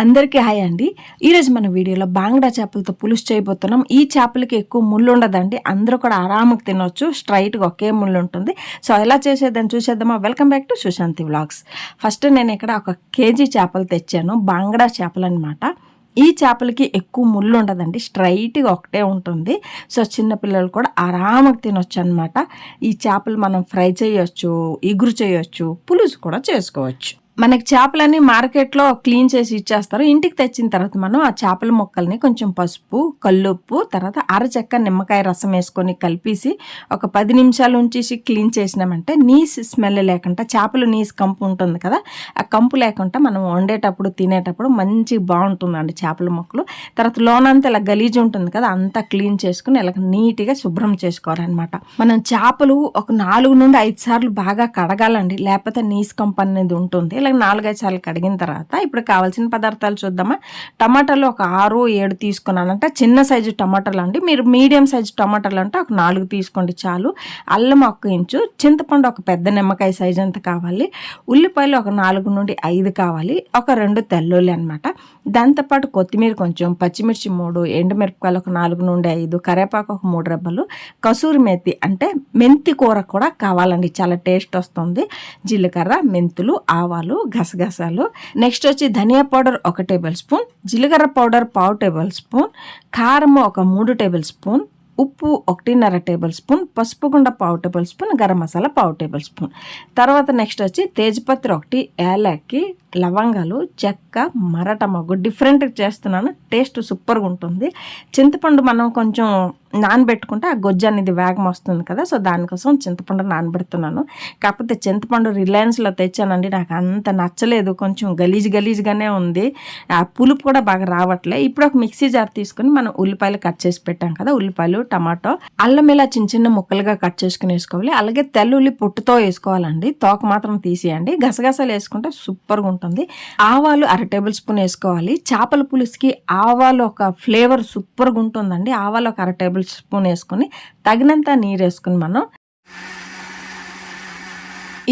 అందరికీ హాయ్ అండి. ఈరోజు మన వీడియోలో బాంగ్డా చేపలతో పులుసు చేయబోతున్నాం. ఈ చేపలకి ఎక్కువ ముళ్ళు ఉండదండి. అందరూ కూడా ఆరాముగా తినొచ్చు. స్ట్రైట్గా ఒకే ముళ్ళు ఉంటుంది. సో ఎలా చేసేదని చూసేద్దామా? Welcome back to Sushanthi vlogs. First నేను ఇక్కడ ఒక కేజీ చేపలు తెచ్చాను. బాంగ్డా చేపలు అనమాట ఈ చేపలకి ఎక్కువ ముళ్ళు ఉండదండి. స్ట్రైట్గా ఒకటే ఉంటుంది. సో చిన్నపిల్లలు కూడా ఆరాముగా తినొచ్చు అనమాట ఈ చేపలు మనం ఫ్రై చేయొచ్చు ఇగురు చేయొచ్చు పులుసు కూడా చేసుకోవచ్చు. మనకి చేపలన్నీ మార్కెట్లో క్లీన్ చేసి ఇచ్చేస్తారు. ఇంటికి తెచ్చిన తర్వాత మనం ఆ చేపల మొక్కల్ని కొంచెం పసుపు కల్లుప్పు తర్వాత అరచెక్క నిమ్మకాయ రసం వేసుకొని కలిపేసి ఒక పది నిమిషాలు ఉంచేసి క్లీన్ చేసినామంటే నీస్ స్మెల్ లేకుండా చేపలు నీస్ కంపు ఉంటుంది కదా ఆ కంపు లేకుండా మనం వండేటప్పుడు తినేటప్పుడు మంచి బాగుంటుందండి చేపల మొక్కలు. తర్వాత లోనంతా ఇలా గలీజ్ ఉంటుంది కదా అంతా క్లీన్ చేసుకుని ఇలా నీట్గా శుభ్రం చేసుకోవాలన్నమాట. మనం చేపలు ఒక నాలుగు నుండి ఐదు సార్లు బాగా కడగాలండి. లేకపోతే నీస్ కంపు అనేది ఉంటుంది. ఇలా నాలుగైదు సార్లు కడిగిన తర్వాత ఇప్పుడు కావాల్సిన పదార్థాలు చూద్దామా? టమాటాలు ఒక ఆరు ఏడు తీసుకున్నానంటే. చిన్న సైజు టమాటాలు అండి. మీరు మీడియం సైజు టమాటాలు అంటే ఒక నాలుగు తీసుకోండి చాలు. అల్లం ఒక ఇంచు చింతపండు ఒక పెద్ద నిమ్మకాయ సైజు అంత కావాలి? ఉల్లిపాయలు ఒక నాలుగు నుండి ఐదు కావాలి. ఒక రెండు తెల్లుల్లి అనమాట దాంతోపాటు కొత్తిమీర కొంచెం పచ్చిమిర్చి మూడు ఎండుమిరపకాయలు ఒక నాలుగు నుండి ఐదు కరివేపాకు ఒక మూడు రెబ్బలు కసూరి మెత్తి అంటే మెంతి కూర కూడా కావాలండి. చాలా టేస్ట్ వస్తుంది. జీలకర్ర మెంతులు ఆవాలు గసగసాలు నెక్స్ట్ వచ్చి ధనియా పౌడర్ ఒక టేబుల్ స్పూన్ జీలకర్ర పౌడర్ పావు టేబుల్ స్పూన్ కారం ఒక మూడు టేబుల్ స్పూన్ ఉప్పు ఒకటిన్నర టేబుల్ స్పూన్ పసుపు గుండ పావు టేబుల్ స్పూన్ గరం మసాలా పావు టేబుల్ స్పూన్. తర్వాత నెక్స్ట్ వచ్చి తేజ్పత్రి ఒకటి ఏలక్కి లవంగాలు చెక్క మరట మగ్గు డిఫరెంట్ చేస్తున్నాను. టేస్ట్ సూపర్గా ఉంటుంది. చింతపండు మనం కొంచెం నానబెట్టుకుంటే ఆ గొజ్జు అనేది వేగం వస్తుంది కదా సో దానికోసం చింతపండు నానబెడుతున్నాను. కాకపోతే చింతపండు రిలయన్స్లో తెచ్చానండి నాకు అంత నచ్చలేదు కొంచెం గలీజ్ గలీజ్గానే ఉంది. ఆ పులుపు కూడా బాగా రావట్లే. ఇప్పుడు ఒక మిక్సీ జార్ తీసుకొని మనం ఉల్లిపాయలు కట్ చేసి పెట్టాం కదా ఉల్లిపాయలు టమాటో అల్లం ఇలా చిన్న చిన్న ముక్కలుగా కట్ చేసుకుని వేసుకోవాలి. అలాగే తెల్లుల్లి పొట్టుతో వేసుకోవాలండి తోక మాత్రం తీసేయండి. గసగసాలు వేసుకుంటే సూపర్గా ఉంటుంది. ఆవాలు అర టేబుల్ స్పూన్ వేసుకోవాలి. చేపల పులుసుకి ఆవాలు ఒక ఫ్లేవర్ సూపర్గా ఉంటుందండి. ఆవాలు ఒక అర టేబుల్ స్పూన్ వేసుకొని తగినంత నీరు వేసుకుని మనం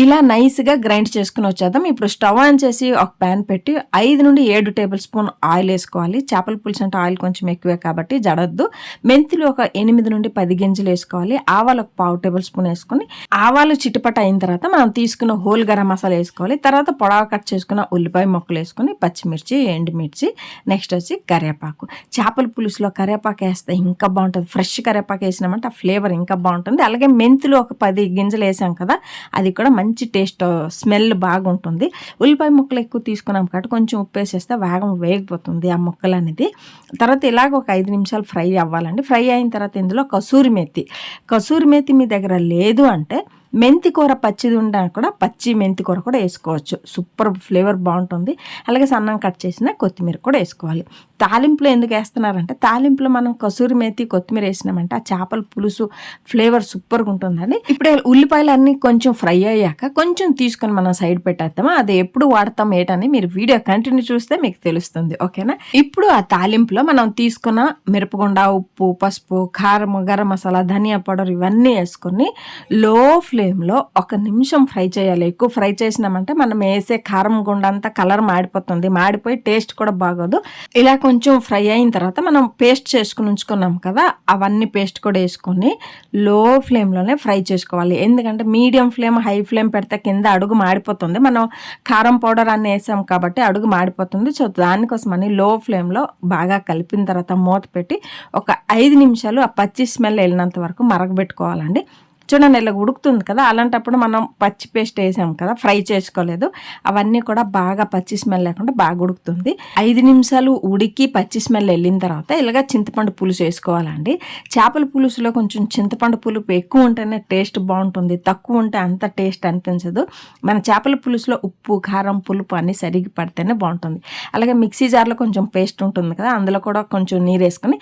ఇలా నైస్గా గ్రైండ్ చేసుకుని వచ్చేద్దాం. ఇప్పుడు స్టవ్ ఆన్ చేసి ఒక ప్యాన్ పెట్టి ఐదు నుండి ఏడు టేబుల్ స్పూన్ ఆయిల్ వేసుకోవాలి. చేపల పులుసు అంటే ఆయిల్ కొంచెం ఎక్కువే కాబట్టి జడద్దు. మెంతులు ఒక ఎనిమిది నుండి పది గింజలు వేసుకోవాలి. ఆవాలు ఒక పావు టేబుల్ స్పూన్ వేసుకొని ఆవాలు చిటపట అయిన తర్వాత మనం తీసుకున్న హోల్ గరం మసాలా వేసుకోవాలి. తర్వాత పొడవ కట్ చేసుకున్న ఉల్లిపాయ మొక్కలు వేసుకుని పచ్చిమిర్చి ఎండుమిర్చి నెక్స్ట్ వచ్చి కరివేపాకు. చేపల పులుసులో కరివేపాకు వేస్తే ఇంకా బాగుంటుంది. ఫ్రెష్ కరివేపాకు వేసినామంటే ఆ ఫ్లేవర్ ఇంకా బాగుంటుంది. అలాగే మెంతులు ఒక పది గింజలు వేసాం కదా అది కూడా మంచి మంచి టేస్ట్ స్మెల్ బాగుంటుంది. ఉల్లిపాయ ముక్కలు ఎక్కువ తీసుకున్నాం కాబట్టి కొంచెం ఉప్పు వేసేస్తే వేగం వేగిపోతుంది ఆ ముక్కలు అనేది. తర్వాత ఇలాగ ఒక ఐదు నిమిషాలు ఫ్రై అవ్వాలండి. ఫ్రై అయిన తర్వాత ఇందులో కసూరి మెత్తి కసూరి మెత్తి మీ దగ్గర లేదు అంటే మెంతి కూర పచ్చిది ఉండా కూడా పచ్చి మెంతి కూర కూడా వేసుకోవచ్చు. సూపర్ ఫ్లేవర్ బాగుంటుంది. అలాగే సన్నం కట్ చేసిన కొత్తిమీర కూడా వేసుకోవాలి. తాలింపులో ఎందుకు వేస్తున్నారంటే తాలింపులో మనం కసూరి మేతి కొత్తిమీర వేసినామంటే ఆ చేపల పులుసు ఫ్లేవర్ సూపర్గా ఉంటుందండి. ఇప్పుడు ఉల్లిపాయలు అన్నీ కొంచెం ఫ్రై అయ్యాక కొంచెం తీసుకొని మనం సైడ్ పెట్టేస్తాము అది ఎప్పుడు వాడతాం ఏటని మీరు వీడియో కంటిన్యూ చూస్తే మీకు తెలుస్తుంది. ఓకేనా? ఇప్పుడు ఆ తాలింపులో మనం తీసుకున్న మిరపగుండ ఉప్పు పసుపు కారం గరం మసాలా ధనియా పౌడర్ ఇవన్నీ వేసుకొని లో ఫ్లేమ్లో ఒక నిమిషం ఫ్రై చేయాలి. ఎక్కువ ఫ్రై చేసినామంటే మనం వేసే కారం గుండంతా కలర్ మాడిపోతుంది. మాడిపోయి టేస్ట్ కూడా బాగోదు. ఇలా కొంచెం ఫ్రై అయిన తర్వాత మనం పేస్ట్ చేసుకుని ఉంచుకున్నాం కదా అవన్నీ పేస్ట్ కూడా వేసుకొని లో ఫ్లేమ్లోనే ఫ్రై చేసుకోవాలి. ఎందుకంటే మీడియం ఫ్లేమ్ హై ఫ్లేమ్ పెడితే కింద అడుగు మాడిపోతుంది. మనం కారం పౌడర్ అన్ని వేసాం కాబట్టి అడుగు మాడిపోతుంది. సో దానికోసం అని లో ఫ్లేమ్లో బాగా కలిపిన తర్వాత మూత పెట్టి ఒక ఐదు నిమిషాలు ఆ పచ్చి స్మెల్ వెళ్ళినంత వరకు మరగబెట్టుకోవాలండి. చూడండి ఇలా ఉడుకుతుంది కదా అలాంటప్పుడు మనం పచ్చి పేస్ట్ వేసాం కదా ఫ్రై చేసుకోలేదు. అవన్నీ కూడా బాగా పచ్చి స్మెల్ లేకుండా బాగా ఉడుకుతుంది. ఐదు నిమిషాలు ఉడికి పచ్చి స్మెల్ వెళ్ళిన తర్వాత ఇలాగ చింతపండు పులుసు వేసుకోవాలండి చేపల పులుసులో కొంచెం చింతపండు పులుపు ఎక్కువ ఉంటేనే టేస్ట్ బాగుంటుంది. తక్కువ ఉంటే అంత టేస్ట్ అనిపించదు. మన చేపల పులుసులో ఉప్పు కారం పులుపు అన్నీ సరిగి పడితేనే బాగుంటుంది. అలాగే మిక్సీ జార్లో కొంచెం పేస్ట్ ఉంటుంది కదా అందులో కూడా కొంచెం నీరు వేసుకొని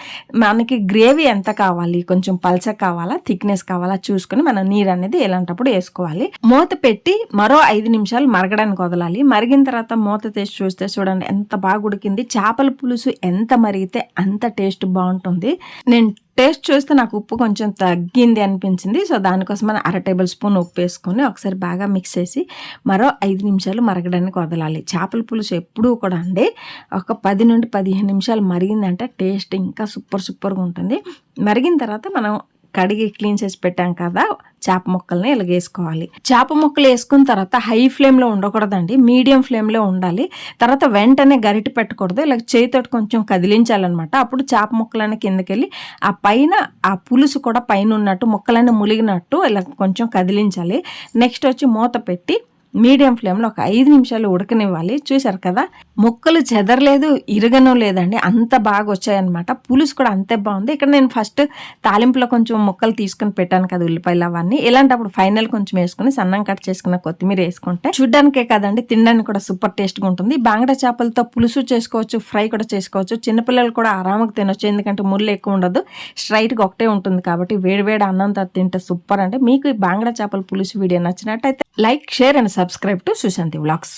మనకి గ్రేవీ ఎంత కావాలి కొంచెం పల్చ కావాలా థిక్నెస్ కావాలా చూసుకొని చేసుకుని మనం నీరు అనేది ఇలాంటప్పుడు వేసుకోవాలి. మూత పెట్టి మరో ఐదు నిమిషాలు మరగడానికి వదలాలి. మరిగిన తర్వాత మూత తీసి చూస్తే చూడండి ఎంత బాగా ఉడికింది. చేపల పులుసు ఎంత మరిగితే అంత టేస్ట్ బాగుంటుంది. నేను టేస్ట్ చూస్తే నాకు ఉప్పు కొంచెం తగ్గింది అనిపించింది. సో దానికోసం అర టేబుల్ స్పూన్ ఉప్పు వేసుకొని ఒకసారి బాగా మిక్స్ చేసి మరో ఐదు నిమిషాలు మరగడానికి వదలాలి. చేపల పులుసు ఎప్పుడూ కూడా అండి ఒక పది నుండి పదిహేను నిమిషాలు మరిగిందంటే టేస్ట్ ఇంకా సూపర్ సూపర్గా ఉంటుంది. మరిగిన తర్వాత మనం కడిగి క్లీన్ చేసి పెట్టాం కదా చేప ముక్కల్ని ఇలాగేసుకోవాలి చేప ముక్కలు వేసుకున్న తర్వాత హై ఫ్లేమ్లో ఉండకూడదండి మీడియం ఫ్లేమ్లో ఉండాలి. తర్వాత వెంటనే గరిట పెట్టకూడదు ఇలా చేతితోటి కొంచెం కదిలించాలన్నమాట. అప్పుడు చేప ముక్కలన్నీ కిందకెళ్ళి ఆ పైన ఆ పులుసు కూడా పైన ఉన్నట్టు ముక్కలన్నీ ములిగినట్టు ఇలా కొంచెం కదిలించాలి. నెక్స్ట్ వచ్చి మూత పెట్టి మీడియం ఫ్లేమ్లో ఒక ఐదు నిమిషాలు ఉడకనివ్వాలి. చూసారు కదా ముక్కలు చెదరలేదు ఇరగను లేదండి. అంత బాగా వచ్చాయన్నమాట పులుసు కూడా అంతే బాగుంది. ఇక్కడ నేను ఫస్ట్ తాలింపులో కొంచెం ముక్కలు తీసుకుని పెట్టాను కదా ఉల్లిపాయలు అవన్నీ. ఇలాంటప్పుడు ఫైనల్ కొంచెం వేసుకుని సన్నం కట్ చేసుకున్న కొత్తిమీర వేసుకుంటే చూడ్డానికే కదండి తినడానికి కూడా సూపర్ టేస్ట్గా ఉంటుంది. బాంగడ చేపలతో పులుసు చేసుకోవచ్చు ఫ్రై కూడా చేసుకోవచ్చు. చిన్నపిల్లలు కూడా ఆరామకు తినొచ్చు. ఎందుకంటే ముళ్ళు ఎక్కువ ఉండదు. స్ట్రైట్గా ఒకటే ఉంటుంది కాబట్టి వేడివేడి అన్నంతో తింటే సూపర్ అంటే మీకు ఈ బాంగడ చేపల పులుసు వీడియో నచ్చినట్టయితే like share and subscribe to Sushanthi vlogs.